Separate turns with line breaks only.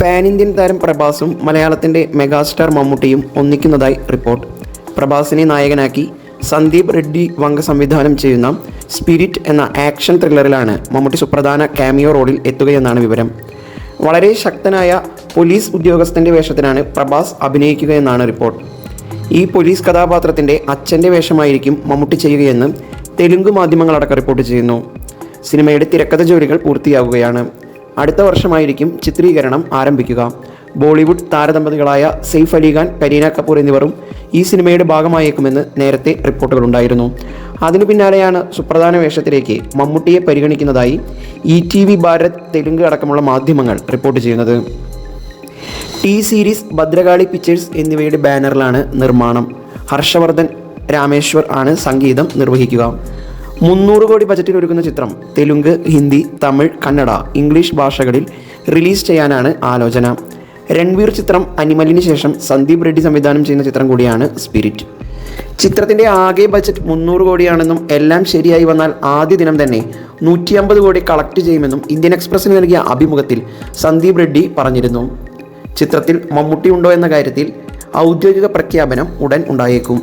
Pan Indian താരം പ്രഭാസും മലയാളത്തിന്റെ megastar മമ്മൂട്ടിയും ഒന്നിക്കുന്നതായി റിപ്പോർട്ട്. പ്രഭാസിനെ നായകനാക്കി സന്ദീപ് റെഡ്ഡി വങ്ക സംവിധാനം ചെയ്യുന്ന സ്പിരിറ്റ് എന്ന ആക്ഷൻ ത്രില്ലറിലാണ് മമ്മൂട്ടി സുപ്രധാന കാമിയോ റോളിൽ എത്തുകയെന്നാണ് വിവരം. വളരെ ശക്തനായ പോലീസ് ഉദ്യോഗസ്ഥന്റെ വേഷത്തിനാണ് പ്രഭാസ് അഭിനയിക്കുകയെന്നാണ് റിപ്പോർട്ട്. ഈ പോലീസ് കഥാപാത്രത്തിന്റെ അച്ഛന്റെ വേഷമായിരിക്കും മമ്മൂട്ടി ചെയ്യുകയെന്ന് തെലുങ്ക് മാധ്യമങ്ങളടക്കം റിപ്പോർട്ട് ചെയ്യുന്നു. സിനിമയുടെ തിരക്കഥ ജോലികൾ പൂർത്തിയാകുകയാണ് അടുത്ത വർഷമായിരിക്കും ചിത്രീകരണം ആരംഭിക്കുക. ബോളിവുഡ് താരദമ്പതികളായ സെയ്ഫ് അലി ഖാൻ കരീന കപൂർ എന്നിവരും ഈ സിനിമയുടെ ഭാഗമായേക്കുമെന്ന് നേരത്തെ റിപ്പോർട്ടുകളുണ്ടായിരുന്നു. അതിനു പിന്നാലെയാണ് സുപ്രധാന വേഷത്തിലേക്ക് മമ്മൂട്ടിയെ പരിഗണിക്കുന്നതായി E T V Bharat Telugu അടക്കമുള്ള മാധ്യമങ്ങൾ റിപ്പോർട്ട് ചെയ്യുന്നത്. ടി സീരീസ് ഭദ്രകാളി പിക്ചേഴ്സ് എന്നിവയുടെ ബാനറിലാണ് നിർമ്മാണം. ഹർഷവർദ്ധൻ രാമേശ്വർ ആണ് സംഗീതം നിർവഹിക്കുക. മുന്നൂറ് കോടി ബജറ്റിൽ ഒരുക്കുന്ന ചിത്രം തെലുങ്ക് ഹിന്ദി തമിഴ് കന്നഡ ഇംഗ്ലീഷ് ഭാഷകളിൽ റിലീസ് ചെയ്യാനാണ് ആലോചന. രൺവീർ ചിത്രം അനിമലിന് ശേഷം സന്ദീപ് റെഡ്ഡി സംവിധാനം ചെയ്യുന്ന ചിത്രം കൂടിയാണ് സ്പിരിറ്റ്. ചിത്രത്തിന്റെ ആകെ ബജറ്റ് മുന്നൂറ് കോടിയാണെന്നും എല്ലാം ശരിയായി വന്നാൽ ആദ്യ ദിനം തന്നെ നൂറ്റി അമ്പത് കോടി കളക്ട് ചെയ്യുമെന്നും ഇന്ത്യൻ എക്സ്പ്രസിന് നൽകിയ അഭിമുഖത്തിൽ സന്ദീപ് റെഡ്ഡി പറഞ്ഞിരുന്നു. ചിത്രത്തിൽ മമ്മൂട്ടി ഉണ്ടോ എന്ന കാര്യത്തിൽ ഔദ്യോഗിക പ്രഖ്യാപനം ഉടൻ ഉണ്ടായേക്കും.